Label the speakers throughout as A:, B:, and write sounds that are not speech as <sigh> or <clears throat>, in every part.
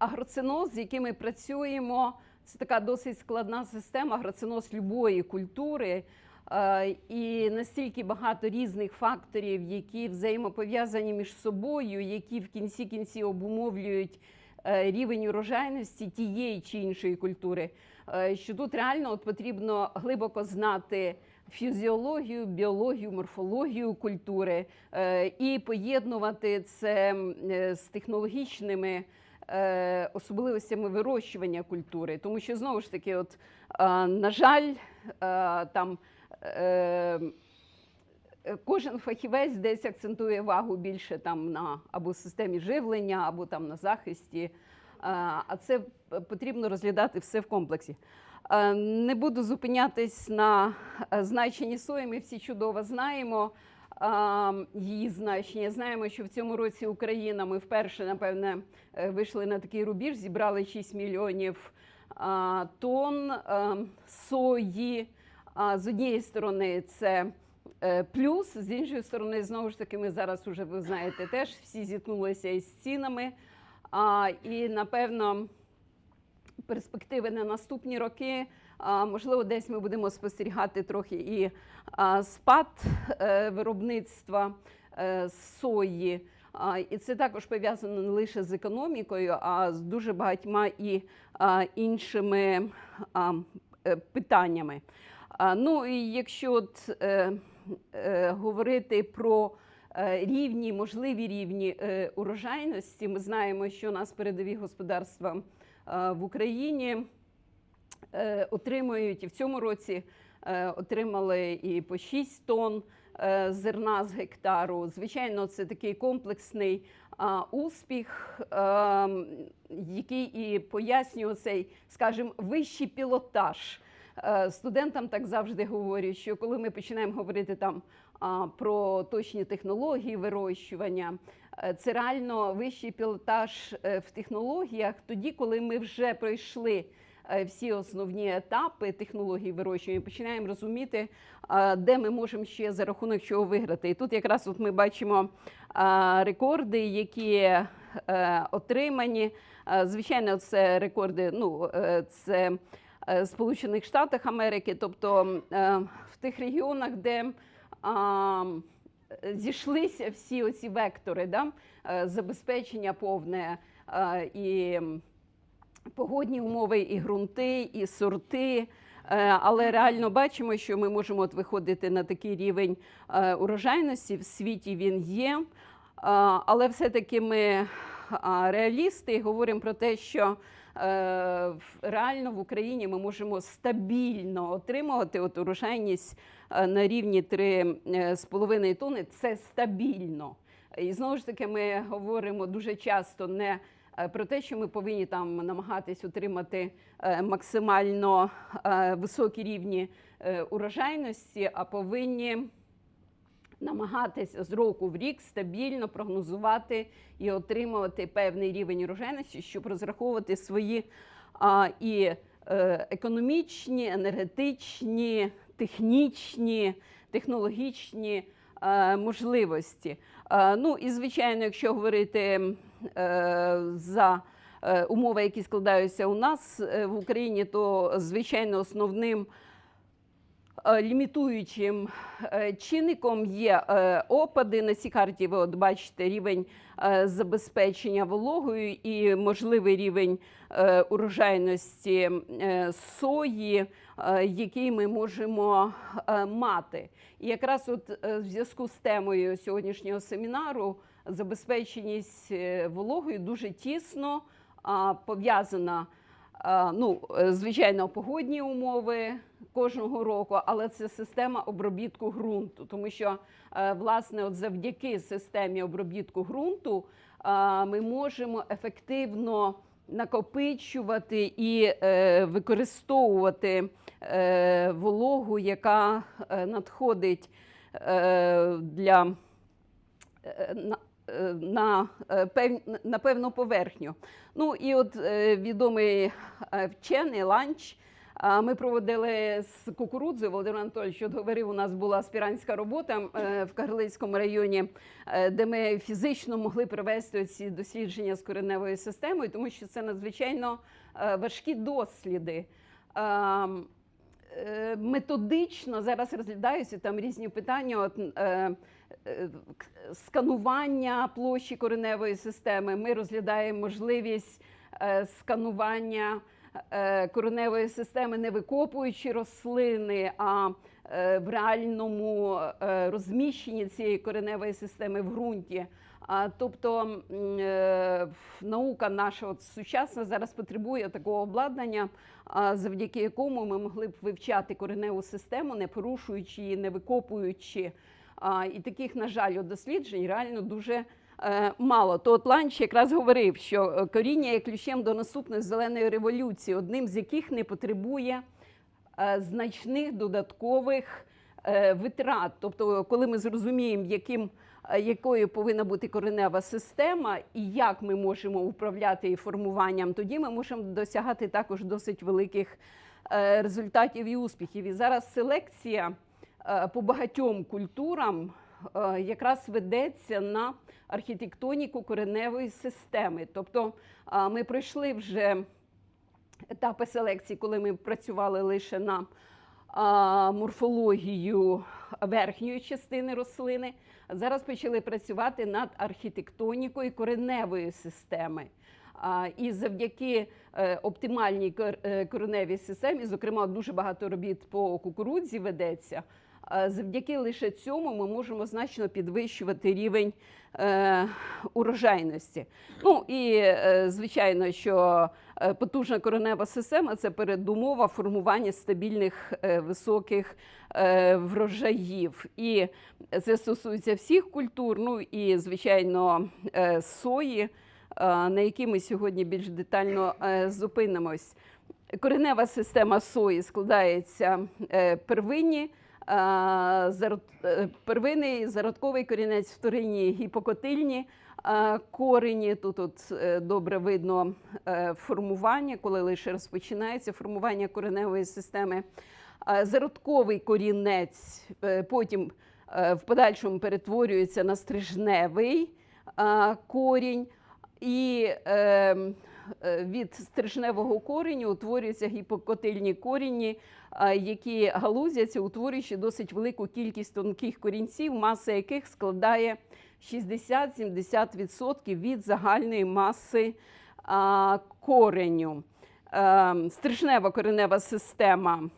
A: агроциноз, з яким ми працюємо, це така досить складна система, агроциноз любої культури. Е, І настільки багато різних факторів, які взаємопов'язані між собою, які в кінці кінці обумовлюють е, рівень урожайності тієї чи іншої культури, е, що тут реально от потрібно глибоко знати фізіологію, біологію, морфологію культури і поєднувати це з технологічними е, особливостями вирощування культури. Тому що знову ж таки, от, на жаль, е, там. е, Кожен фахівець десь акцентує увагу більше там на або системі живлення, або там на захисті. А це потрібно розглядати все в комплексі. Не буду зупинятись на значенні сої. Ми всі чудово знаємо її значення. Знаємо, що в цьому році Україна ми вперше, напевне, е, вийшли на такий рубіж, зібрали 6 мільйонів тонн е, сої. З однієї сторони, це е, плюс, з іншої сторони, знову ж таки, ми зараз уже ви знаєте, теж всі зіткнулися із цінами. І напевно, перспективи на наступні роки. Можливо, десь ми будемо спостерігати трохи і спад е, виробництва е, сої. І це також пов'язано не лише з економікою, а з дуже багатьма і іншими е, питаннями. Ну і якщо от, говорити про рівні, можливі рівні урожайності, ми знаємо, що у нас передові господарства в Україні отримують і в цьому році е, отримали і по 6 тонн е, зерна з гектару. Звичайно, це такий комплексний успіх, е, який і пояснює цей, скажімо, вищий пілотаж. Е, Студентам так завжди говорю, що коли ми починаємо говорити там про точні технології вирощування, е, це реально вищий пілотаж е, в технологіях, тоді, коли ми вже пройшли е, всі основні етапи технології вирощування, починаємо розуміти, де ми можемо ще за рахунок чого виграти. І тут якраз от ми бачимо рекорди, які е, отримані. Е, Звичайно, це рекорди. Ну е, це е, Сполучених Штатах Америки, тобто е, в тих регіонах, де зійшлися всі оці вектори, да? е, забезпечення повне е, і погодні умови, і ґрунти, і сорти. Е, Але реально бачимо, що ми можемо от виходити на такий рівень е, урожайності. В світі він є. Е, Але все-таки ми реалісти і говоримо про те, що реально в Україні ми можемо стабільно отримувати от урожайність на рівні 3,5 тонни. Це стабільно. І знову ж таки, ми говоримо дуже часто не про те, що ми повинні там намагатись отримати е, максимально е, високі рівні е, урожайності, а повинні намагатися з року в рік стабільно прогнозувати і отримувати певний рівень урожайності, щоб розраховувати свої і е, економічні, енергетичні, технічні, технологічні е, можливості. Е, ну і звичайно, якщо говорити е, за е, умови, які складаються у нас е, в Україні, то звичайно основним е, лімітуючим е, чинником є е, опади. На цій карті ви от бачите рівень е, забезпечення вологою і можливий рівень е, урожайності е, сої, е, який ми можемо е, мати. І якраз от е, в зв'язку з темою сьогоднішнього семінару забезпеченість е, вологою дуже тісно пов'язана. Ну, е, звичайно, погодні умови кожного року, але це система обробітку ґрунту, тому що е, власне, от завдяки системі обробітку ґрунту ми можемо ефективно накопичувати і використовувати вологу, яка надходить для на, е, на, пев- на певну поверхню. Ну і от е, відомий е, вчений ланч Ми проводили з кукурудзою. Володимир Анатольович говорив, у нас була аспірантська робота в Кагарлицькому районі, де ми фізично могли провести ці дослідження з кореневою системою, тому що це надзвичайно важкі досліди. Методично зараз розглядаються там різні питання. От, сканування площі кореневої системи. Ми розглядаємо можливість е, сканування е, кореневої системи, не викопуючи рослини, а е, в реальному е, розміщенні цієї кореневої системи в ґрунті. Тобто е, наука наша от, сучасна зараз потребує такого обладнання, завдяки якому ми могли б вивчати кореневу систему, не порушуючи її, не викопуючи. І таких, на жаль, досліджень реально дуже е, мало. То от Ланч якраз говорив, що е, коріння є ключем до наступної зеленої революції, одним з яких не потребує е, значних додаткових витрат. Тобто, коли ми зрозуміємо, яким, якою повинна бути коренева система і як ми можемо управляти її формуванням, тоді ми можемо досягати також досить великих результатів і успіхів. І зараз селекція по багатьом культурам е, якраз ведеться на архітектоніку кореневої системи. Тобто е, ми пройшли вже етапи селекції, коли ми працювали лише на морфологію верхньої частини рослини. Зараз почали працювати над архітектонікою кореневої системи. І завдяки е, оптимальній е, кореневій системі, зокрема, дуже багато робіт по кукурудзі ведеться. Завдяки лише цьому ми можемо значно підвищувати рівень е, урожайності. Ну і е, звичайно, що е, потужна коренева система це передумова формування стабільних високих врожаїв. І це стосується всіх культур, ну і звичайно сої, на які ми сьогодні більш детально зупинимось. Коренева система сої складається первинні. Е, е, Первинний зародковий корінець, вторинні гіпокотильні е, корені. Тут от добре видно формування, коли лише розпочинається формування кореневої системи. Зародковий корінець потім в подальшому перетворюється на стрижневий корінь. І е, е, від стрижневого кореню утворюються гіпокотильні корінні, е, які галузяться, утворюючи досить велику кількість тонких корінців, маса яких складає 60-70% від загальної маси кореню. Е, Стрижнева коренева система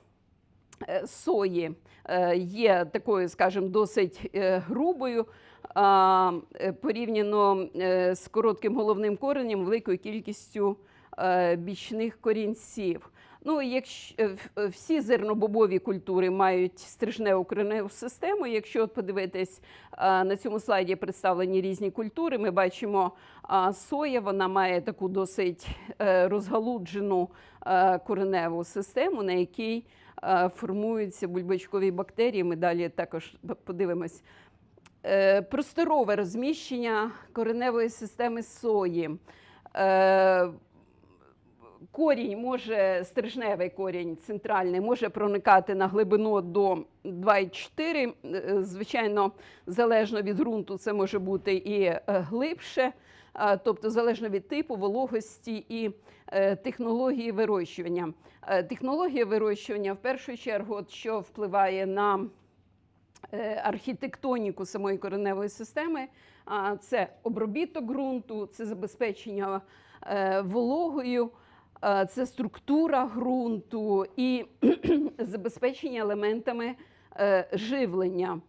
A: е, сої е, є такою, скажімо, досить е, грубою. Е, Порівняно е, з коротким головним коренем, великою кількістю е, бічних корінців. Ну, якщо всі зернобобові культури мають стрижневу кореневу систему. Якщо подивитись на цьому слайді представлені різні культури, ми бачимо соя, вона має таку досить розгалуджену кореневу систему, на якій формуються бульбочкові бактерії. Ми далі також подивимось. Е, Просторове розміщення кореневої системи сої. Е, Корінь може, стрижневий корінь центральний, може проникати на глибину до 2,4. Е, Звичайно, залежно від ґрунту, це може бути і глибше, тобто залежно від типу, вологості і технології вирощування. Технологія вирощування в першу чергу, що впливає на архітектоніку самої кореневої системи. Це обробіток ґрунту, це забезпечення е, вологою, е, це структура ґрунту і <clears throat> забезпечення елементами е, живлення.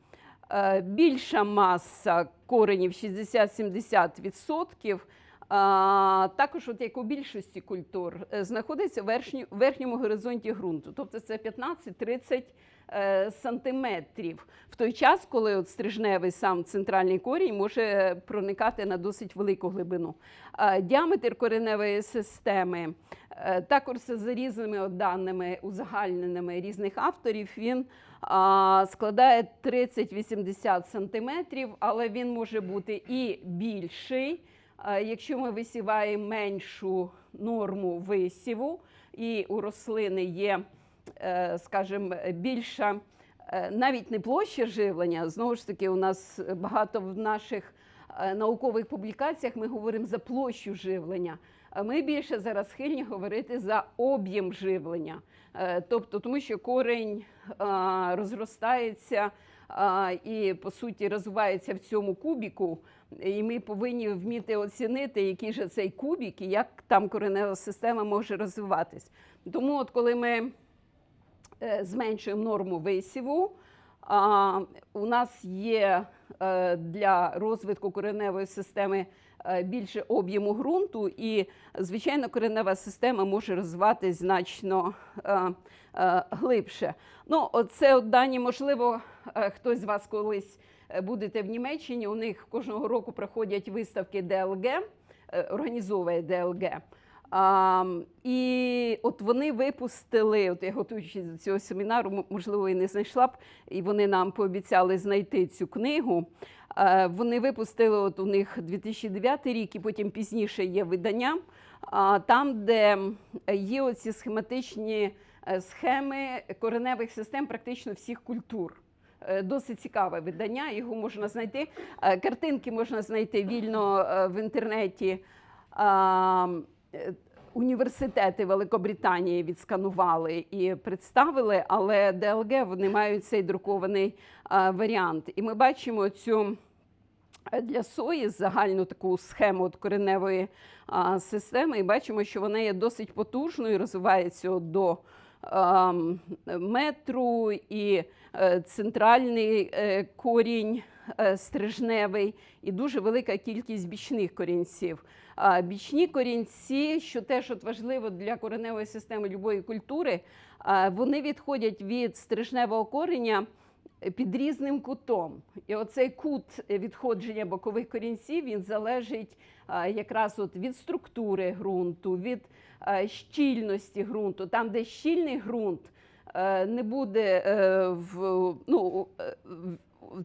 A: Е, Більша маса коренів 60-70%. Також, от як у більшості культур, е, знаходиться в верхню- верхньому горизонті ґрунту, тобто це 15-30 е, сантиметрів. В той час, коли от стрижневий сам центральний корінь може проникати на досить велику глибину. Діаметр кореневої системи е, також за різними даними узагальненими різних авторів. Він складає 30-80 сантиметрів, але він може бути і більший. А, Якщо ми висіваємо меншу норму висіву, і у рослини є е, скажімо, більша е, навіть не площа живлення. Знову ж таки, у нас багато в наших е, наукових публікаціях ми говоримо за площу живлення. Ми більше зараз схильні говорити за об'єм живлення. Е, Тобто, тому що корень розростається і по суті розвивається в цьому кубіку, і ми повинні вміти оцінити, який же цей кубік і як там коренева система може розвиватись. Тому, от коли ми е, зменшуємо норму висіву. У нас є е, для розвитку кореневої системи е, більше об'єму ґрунту, і, звичайно, коренева система може розвиватись значно глибше. Ну, це дані, можливо, хтось з вас колись будете в Німеччині. У них кожного року проходять виставки ДЛГ, е, організовує ДЛГ. А, і от вони випустили, от я готуючись до цього семінару, можливо, і не знайшла б, і вони нам пообіцяли знайти цю книгу. Е, Вони випустили от у них 2009 рік, і потім пізніше є видання, а, там, де є оці схематичні е, схеми кореневих систем практично всіх культур. Е, Досить цікаве видання, його можна знайти. Е, Картинки можна знайти вільно е, в інтернеті. Університети Великобританії відсканували і представили, але ДЛГ вони мають цей друкований варіант. І ми бачимо цю для сої загальну таку схему от кореневої системи, і бачимо, що вона є досить потужною, розвивається до метру і центральний е, корінь е, стрижневий, і дуже велика кількість бічних корінців. Бічні корінці, що теж от важливо для кореневої системи любої культури, вони відходять від стрижневого кореня під різним кутом. І оцей кут відходження бокових корінців він залежить якраз от від структури ґрунту, від щільності ґрунту. Там, де щільний ґрунт, е, не буде е, в ну. е,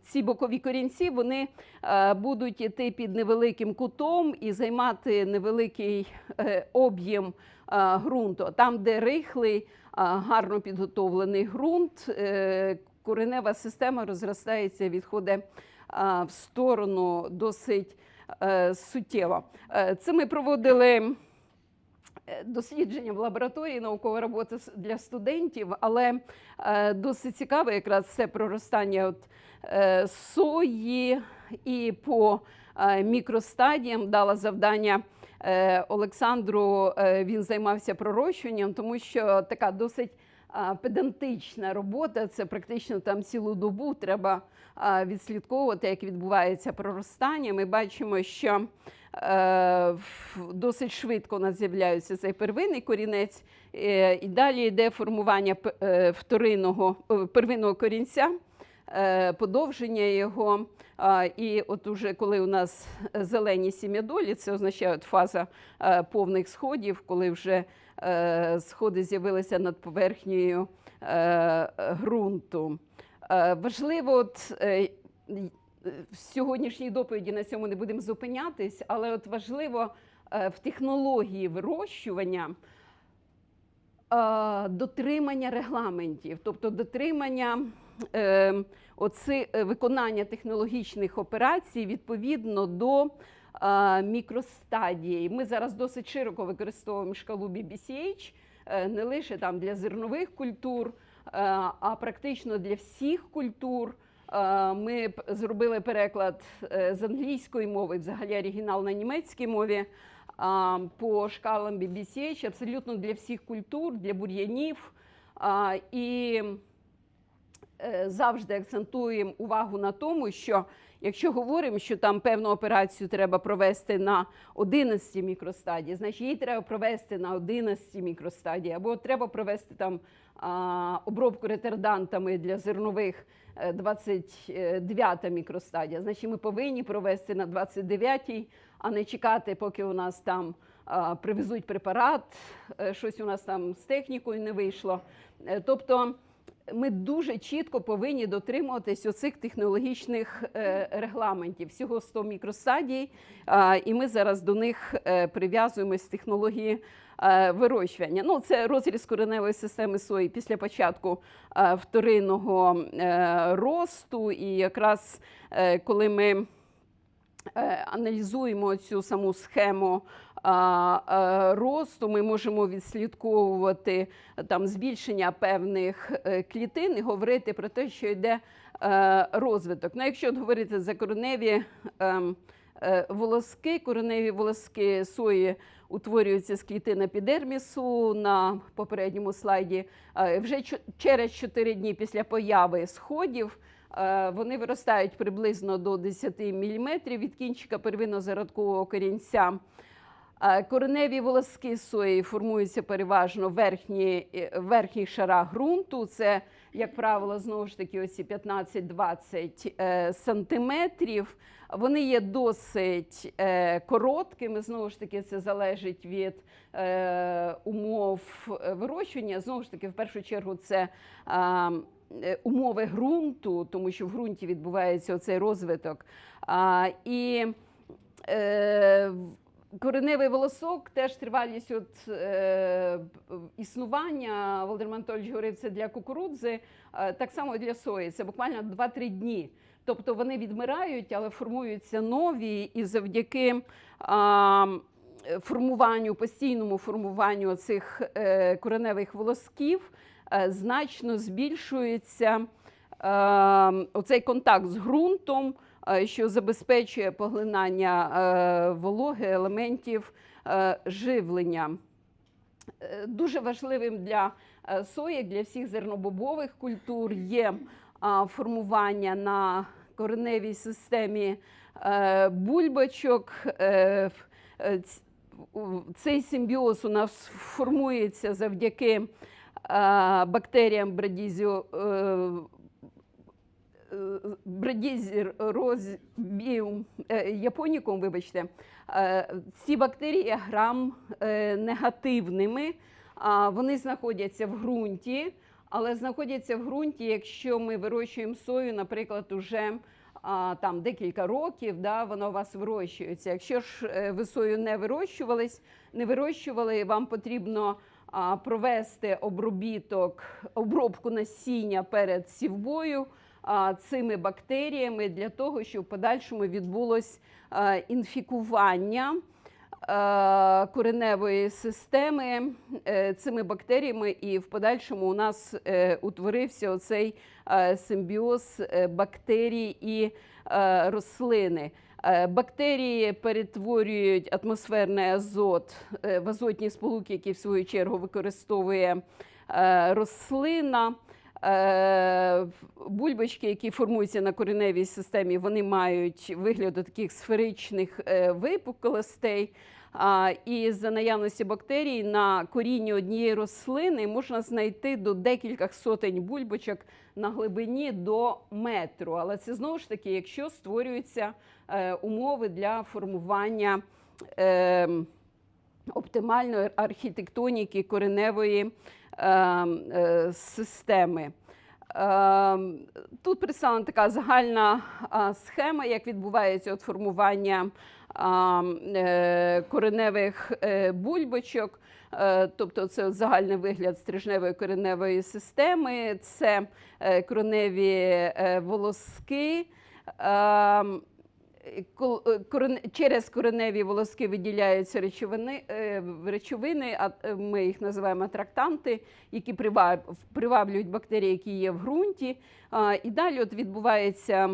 A: Ці бокові корінці вони е, будуть йти під невеликим кутом і займати невеликий е, об'єм е, ґрунту. Там, де рихлий, е, гарно підготовлений ґрунт, е, коренева система розростається, і відходить е, в сторону досить е, суттєво. Е, Це ми проводили е, дослідження в лабораторії, наукова робота для студентів, але е, досить цікаве якраз все проростання от, е, сої і по е, мікростадіям дала завдання. е, Олександру е, він займався пророщуванням, тому що така досить педантична робота. Це практично там цілу добу треба відслідковувати, як відбувається проростання. Ми бачимо, що е, досить швидко у нас з'являється цей первинний корінець, е, і далі йде формування е, вторинного первинного корінця. Подовження його, і от уже коли у нас зелені сім'ядолі, це означає фаза повних сходів, коли вже сходи з'явилися над поверхнею ґрунту. Е, Важливо, от е, в сьогоднішній доповіді на цьому не будемо зупинятись, але от важливо е, в технології вирощування дотримання регламентів, тобто дотримання е, виконання технологічних операцій відповідно до мікростадії. Ми зараз досить широко використовуємо шкалу BBCH, не лише там для зернових культур, а практично для всіх культур. Е, Ми зробили переклад е, з англійської мови, взагалі оригінал на німецькій мові по шкалам BBCH абсолютно для всіх культур, для бур'янів. І е, завжди акцентуємо увагу на тому, що якщо говоримо, що там певну операцію треба провести на 11 мікростадії, значить її треба провести на 11 мікростадії, або треба провести там обробку ретардантами для зернових е, 29 мікростадія. Значить, ми повинні провести на 29-й, а не чекати, поки у нас там привезуть препарат, е, щось у нас там з технікою не вийшло. Е, Тобто ми дуже чітко повинні дотримуватись оцих технологічних е, регламентів. Всього 100 мікростадій, і ми зараз до них е, прив'язуємось технології е, вирощування. Ну, це розріз кореневої системи сої після початку вторинного росту. І якраз коли ми аналізуємо цю саму схему росту, ми можемо відслідковувати е, там збільшення певних е, клітин і говорити про те, що йде е, розвиток. Ну, якщо говорити за кореневі ем, е, волоски, кореневі волоски сої утворюються з клітин епідермісу на попередньому слайді. Е, Вже через 4 дні після появи сходів е, вони виростають приблизно до 10 мм від кінчика первинно-зародкового корінця. Е, Кореневі волоски сої формуються переважно в верхні, е, верхніх шарах ґрунту. Це, як правило, знову ж таки оці 15-20 е, сантиметрів. Вони є досить короткими. Знову ж таки, це залежить від умов вирощування. Знову ж таки, в першу чергу, це умови ґрунту, тому що в ґрунті відбувається оцей розвиток. І кореневий волосок теж тривалість от, е, існування, Володимир Анатольович говорив, це для кукурудзи, е, так само і для сої. Це буквально 2-3 дні. Тобто вони відмирають, але формуються нові, і завдяки е, формуванню, постійному формуванню цих е, кореневих волосків е, значно збільшується е, оцей контакт з ґрунтом, що забезпечує поглинання е, вологи, елементів е, живлення. Е, Дуже важливим для е, сої, для всіх зернобобових культур є формування на кореневій системі е, бульбочок. Е, е, Цей симбіоз у нас формується завдяки е, бактеріям брадізіо, е, брадізір розбіум е, японікум, вибачте, е, ці бактерії грам е, негативними. Вони знаходяться в ґрунті, але знаходяться в ґрунті, якщо ми вирощуємо сою, наприклад, уже там декілька років, да, вона у вас вирощується. Якщо ж е, ви сою не вирощувались, не вирощували, вам потрібно провести обробіток, обробку насіння перед сівбою цими бактеріями для того, щоб в подальшому відбулось інфікування кореневої системи е, цими бактеріями, і в подальшому у нас е, утворився оцей е, симбіоз бактерій і рослини. Бактерії перетворюють атмосферний азот в азотні сполуки, які в свою чергу використовує рослина. Е, Бульбочки, які формуються на кореневій системі, вони мають вигляд таких сферичних е, випуклостей. І за наявності бактерій на корінні однієї рослини можна знайти до декількох сотень бульбочок на глибині до метру. Але це знову ж таки, якщо створюються е, умови для формування. Оптимальної архітектоніки кореневої е, е, системи. Е, Тут представлена така загальна схема, як відбувається от формування кореневих бульбочок. Тобто це загальний вигляд стрижневої кореневої системи, це кореневі волоски. Через кореневі волоски виділяються речовини, е, речовини, е, ми їх називаємо атрактанти, які приваблюють бактерії, які є в ґрунті. І далі от відбувається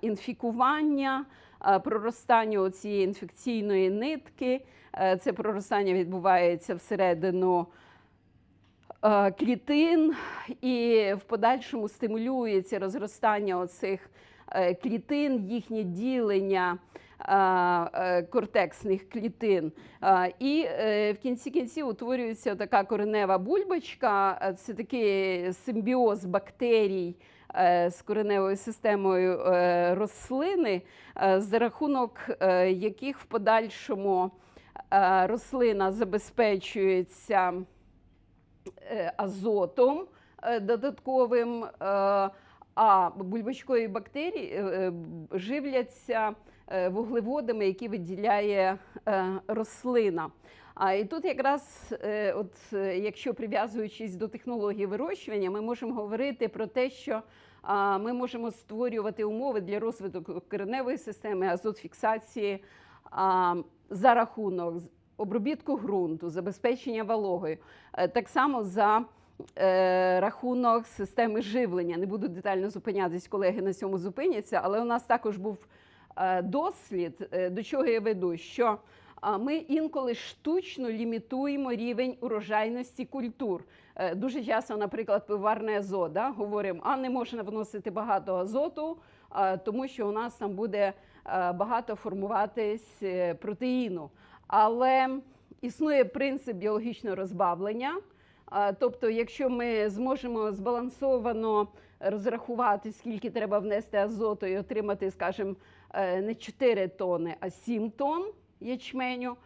A: інфікування, проростання цієї інфекційної нитки. Е, Це проростання відбувається всередину е, клітин, і в подальшому стимулюється розростання оцих е, клітин, їхнє ділення е, е, кортексних клітин. Е, І е, в кінці кінців утворюється така коренева бульбочка, Е, це такий симбіоз бактерій. е, З кореневою системою е, рослини, е, за рахунок е, яких в подальшому е, рослина забезпечується е, азотом, е, додатковим. А бульбочкові бактерії е, е, живляться е, вуглеводами, які виділяє рослина. А і тут якраз, от якщо прив'язуючись до технології вирощування, ми можемо говорити про те, що ми можемо створювати умови для розвитку кореневої системи, азотфіксації за рахунок обробітку ґрунту, забезпечення вологою, так само за рахунок системи живлення. Не буду детально зупинятись, колеги на цьому зупиняться, але у нас також був е, дослід, е, до чого я веду, що ми інколи штучно лімітуємо рівень урожайності культур. Е, Дуже часто, наприклад, пиварний азот, да, говоримо, а не можна вносити багато азоту, тому що у нас там буде е, багато формуватись е, протеїну. Але існує принцип біологічного розбавлення. Тобто, якщо ми зможемо збалансовано розрахувати, скільки треба внести азоту і отримати, скажімо, е, не 4 тони, а 7 тонн ячменю,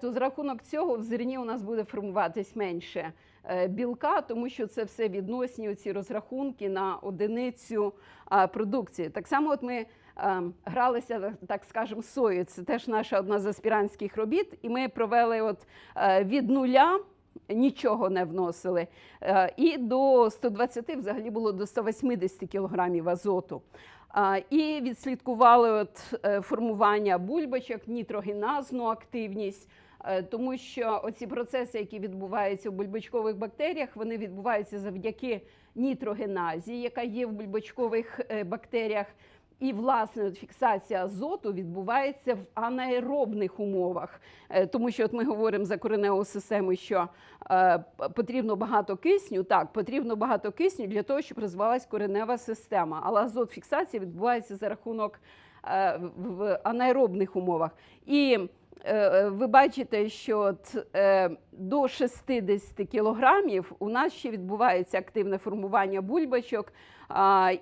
A: то з рахунок цього в зерні у нас буде формуватись менше е, білка, тому що це все відносні ці розрахунки на одиницю продукції. Так само, от ми е, гралися, так скажемо, сою. Це теж наша одна з аспірантських робіт, і ми провели от від нуля. Нічого не вносили. Е, І до 120 взагалі було до 180 кілограмів азоту. І відслідкували от е, формування бульбочок, нітрогеназну активність, е, тому що оці процеси, які відбуваються в бульбочкових бактеріях, вони відбуваються завдяки нітрогеназі, яка є в бульбочкових е, бактеріях. І власне от фіксація азоту відбувається в анаеробних умовах, Е, тому що от ми говоримо за кореневу систему, що е, потрібно багато кисню. Так, потрібно багато кисню для того, щоб розвивалась коренева система. Але азот фіксація відбувається за рахунок е, в- анаеробних умовах. І ви бачите, що е, до 60 кілограмів у нас ще відбувається активне формування бульбочок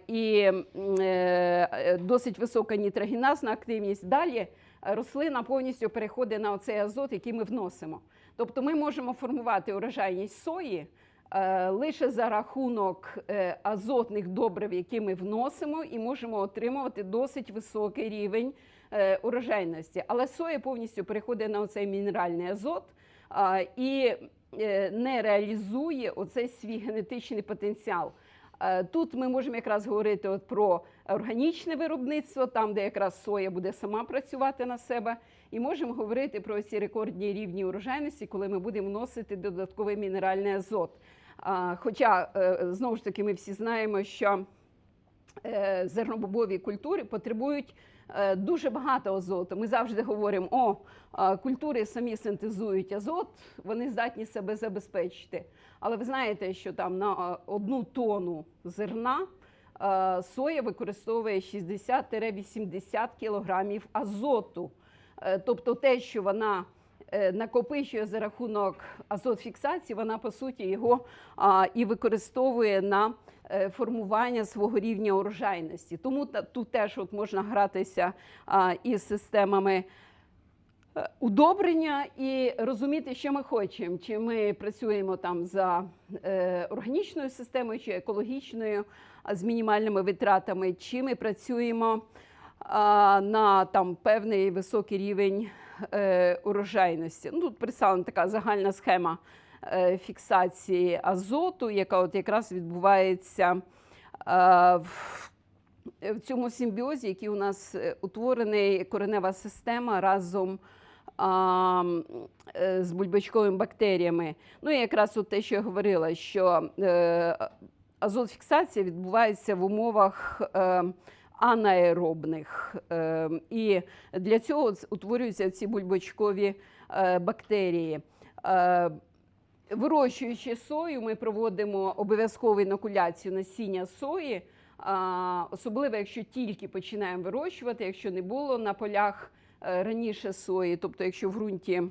A: і е, е, досить висока нітрогеназна активність. Далі е, рослина повністю переходить на оцей азот, який ми вносимо. Тобто ми можемо формувати урожайність сої е, лише за рахунок е, азотних добрив, які ми вносимо, і можемо отримувати досить високий рівень е, урожайності. Але соя повністю переходить на оцей мінеральний азот і е, не реалізує оцей свій генетичний потенціал. Е, Тут ми можемо якраз говорити от про органічне виробництво, там, де якраз соя буде сама працювати на себе, і можемо говорити про ці рекордні рівні урожайності, коли ми будемо вносити додатковий мінеральний азот. Хоча е, знову ж таки ми всі знаємо, що е, зернобобові культури потребують е, дуже багато азоту. Ми завжди говоримо, о, культури самі синтезують азот, вони здатні себе забезпечити. Але ви знаєте, що там на е, одну тонну зерна е, соя використовує 60-80 кілограмів азоту. Е, Тобто те, що вона е, накопичує за рахунок азотфіксації, вона по суті його і використовує на е, формування свого рівня урожайності. Тому тут теж от можна гратися із системами е, удобрення і розуміти, що ми хочемо. Чи ми працюємо там за е, органічною системою, чи екологічною з мінімальними витратами, чи ми працюємо на там певний високий рівень е, урожайності. Ну, тут представлена така загальна схема е, фіксації азоту, яка от якраз відбувається е, в, цьому симбіозі, який у нас е, утворений коренева система разом е, з бульбочковими бактеріями. Ну і якраз от те, що я говорила, що е, азотфіксація відбувається в умовах. Е, анаеробних. Е, І для цього утворюються ці бульбочкові е, бактерії. Е, Вирощуючи сою, ми проводимо обов'язкову інокуляцію насіння сої, особливо якщо тільки починаємо вирощувати, якщо не було на полях е, раніше сої, тобто якщо в ґрунті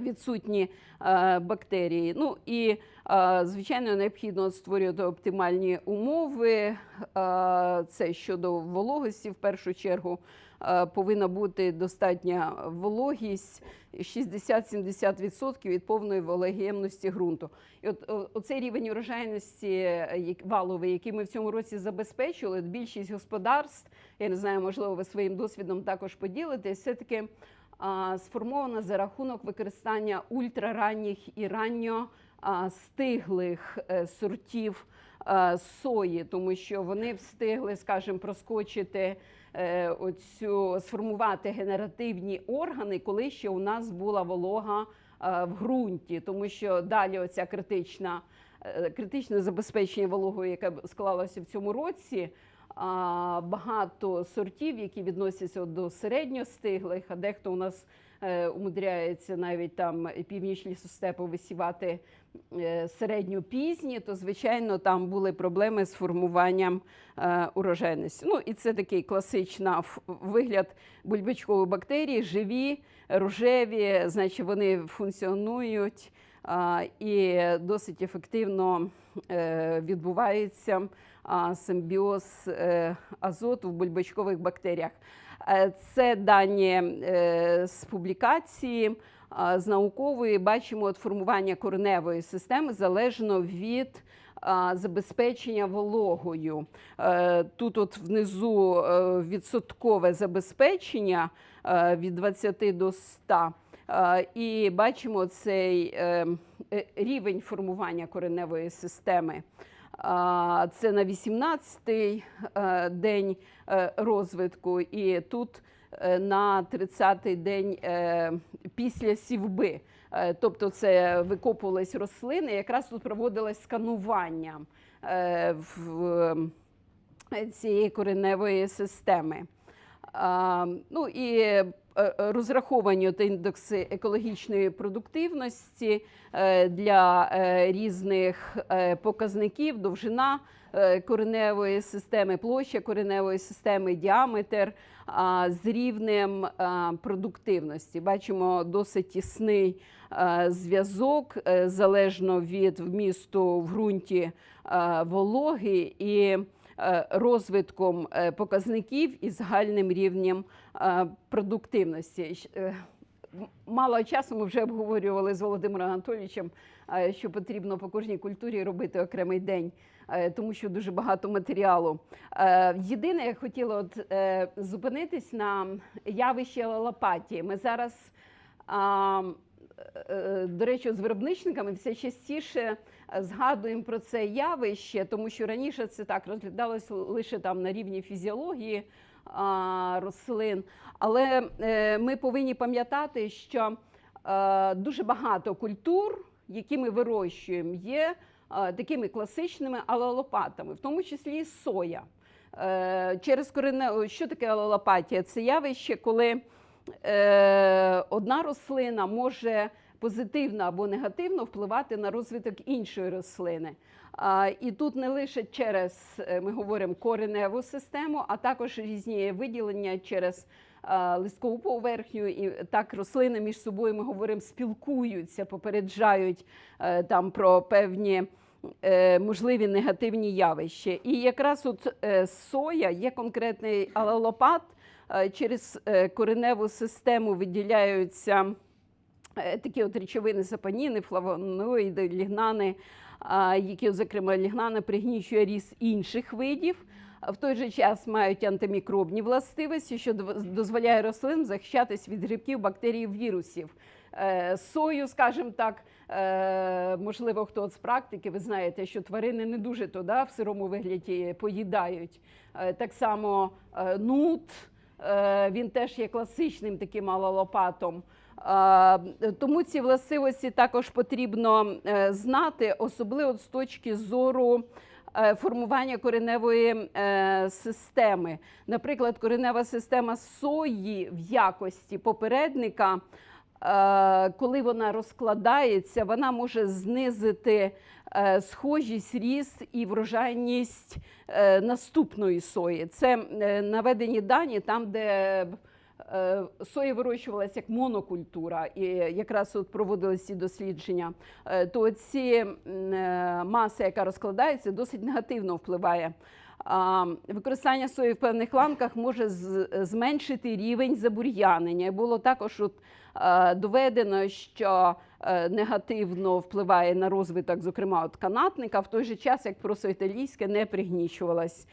A: відсутні е, бактерії. Ну і е, звичайно необхідно створювати оптимальні умови. Е, Це щодо вологості, в першу чергу. Е, Повинна бути достатня вологість 60-70% від повної вологоємності ґрунту. І от оцей рівень урожайності е, валовий, який ми в цьому році забезпечили, більшість господарств, я не знаю, можливо, ви своїм досвідом також поділитесь, все-таки а, сформована за рахунок використання ультраранніх і ранньо стиглих е, сортів сої, тому що вони встигли, скажімо, проскочити е, оцю сформувати генеративні органи, коли ще у нас була волога в ґрунті, тому що далі оця критична. е, Критичне забезпечення вологою, яке склалося в цьому році, багато сортів, які відносяться до середньостиглих, а дехто у нас е, умудряється навіть там північні лісостепи висівати е, середньопізні, то звичайно там були проблеми з формуванням е, урожайності. Ну і це такий класичний вигляд бульбачкової бактерії, живі, рожеві, значить вони функціонують. І досить ефективно відбувається симбіоз е, азоту в бульбачкових бактеріях. Е, Це дані е, з публікації з наукової. Бачимо от формування кореневої системи залежно від забезпечення вологою. Тут от внизу відсоткове забезпечення від 20 до 100. Е, І бачимо цей рівень формування кореневої системи. Це на 18-й е, день е, розвитку, і тут е, на 30-й день після сівби. Тобто це викопувались рослини, якраз тут проводилось сканування цієї кореневої системи. Ну і розраховані от індекси екологічної продуктивності е, для е, різних е, показників, довжина е, кореневої системи, площа кореневої системи, діаметр з рівнем продуктивності. Бачимо досить тісний е, зв'язок е, залежно від вмісту в ґрунті е, вологи і е, розвитком е, показників і загальним рівнем е, продуктивності. Е, Мало часу ми вже обговорювали з Володимиром Анатолійовичем, е, що потрібно по кожній культурі робити окремий день, е, тому що дуже багато матеріалу. Е, Єдине, я хотіла от, е, зупинитись на явищі лопаті. Ми зараз. А, е, До речі, з виробничниками все частіше е, згадуємо про це явище, тому що раніше це так розглядалося лише там на рівні фізіології рослин. Але е, ми повинні пам'ятати, що е, дуже багато культур, які ми вирощуємо, є е, такими класичними алелопатами, в тому числі і соя. Е, Через корене, що таке алелопатія? Це явище, коли е, одна рослина може позитивно або негативно впливати на розвиток іншої рослини. І тут не лише через е, ми говоримо кореневу систему, а також різні виділення через листкову поверхню. І так рослини між собою ми говоримо спілкуються, попереджають е, там про певні. е, Можливі негативні явища. І якраз от е, соя є конкретний алелопат, е, через е, кореневу систему виділяються е, такі от речовини сапаніни, флавоноїди, лігнани, які, зокрема, лігнани пригнічує ріст інших видів. В той же час мають антимікробні властивості, що дозволяє рослинам захищатись від грибків, бактерій, вірусів. Е, Сою, скажімо так, е, можливо, хто з практики, ви знаєте, що тварини не дуже то да, в сирому вигляді поїдають. Е, Так само е, нут, е, він теж є класичним таким алалопатом. Тому ці властивості також потрібно е, знати, особливо з точки зору е, формування кореневої е, системи. Наприклад, коренева система сої в якості попередника. Е, Коли вона розкладається, вона може знизити е, схожість, ріст і врожайність е, наступної сої. Це наведені дані там, де соя вирощувалася як монокультура, і якраз от проводилися ці дослідження, то ці маса, яка розкладається, досить негативно впливає. Використання сої в певних ланках може зменшити рівень забур'янення. І було також от, е, доведено, що е, негативно впливає на розвиток, зокрема, от канатника, в той же час як просоіталійське не пригнічувалась.